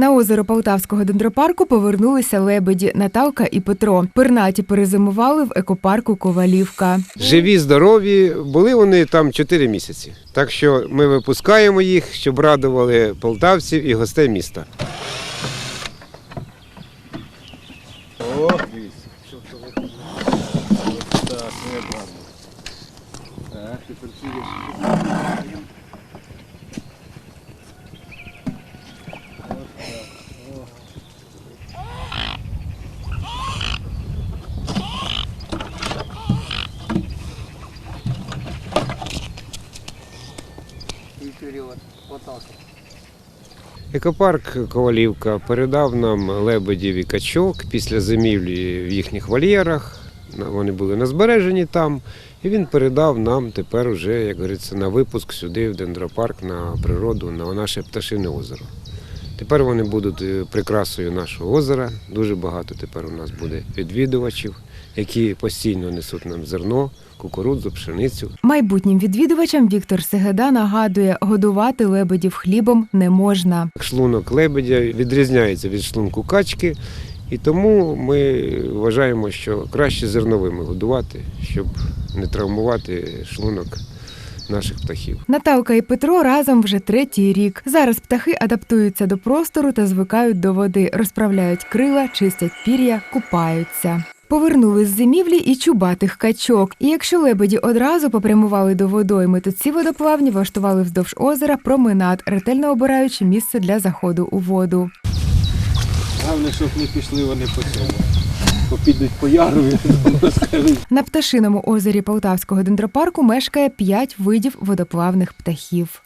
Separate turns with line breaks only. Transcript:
На озеро Полтавського дендропарку повернулися лебеді Наталка і Петро. Пернаті перезимували в екопарку Ковалівка.
Живі, здорові, були вони там 4 місяці. Так що ми випускаємо їх, щоб радували полтавців і гостей міста.
Так, не правда. Так.
Екопарк Ковалівка передав нам лебедів і качок після зимівлі в їхніх вольєрах. Вони були на збереженні там, і він передав нам тепер уже, як говориться, на випуск сюди, в дендропарк, на природу, на наше пташине озеро. Тепер вони будуть е, прикрасою нашого озера. Дуже багато тепер у нас буде відвідувачів, які постійно несуть нам зерно, кукурудзу, пшеницю.
Майбутнім відвідувачам Віктор Сегеда нагадує, годувати лебедів хлібом не можна.
Шлунок лебедя відрізняється від шлунку качки, і тому ми вважаємо, що краще зерновими годувати, щоб не травмувати шлунок наших птахів.
Наталка і Петро разом вже третій рік. Зараз птахи адаптуються до простору та звикають до води, розправляють крила, чистять пір'я, купаються. Повернули з зимівлі і чубатих качок. І якщо лебеді одразу попрямували до водойми, то ці водоплавні влаштували вздовж озера променад, ретельно обираючи місце для заходу у воду.
Головне, щоб не пішли вони по цьому. Бо підуть по ярові.
На пташиному озері Полтавського дендропарку мешкає п'ять видів водоплавних птахів.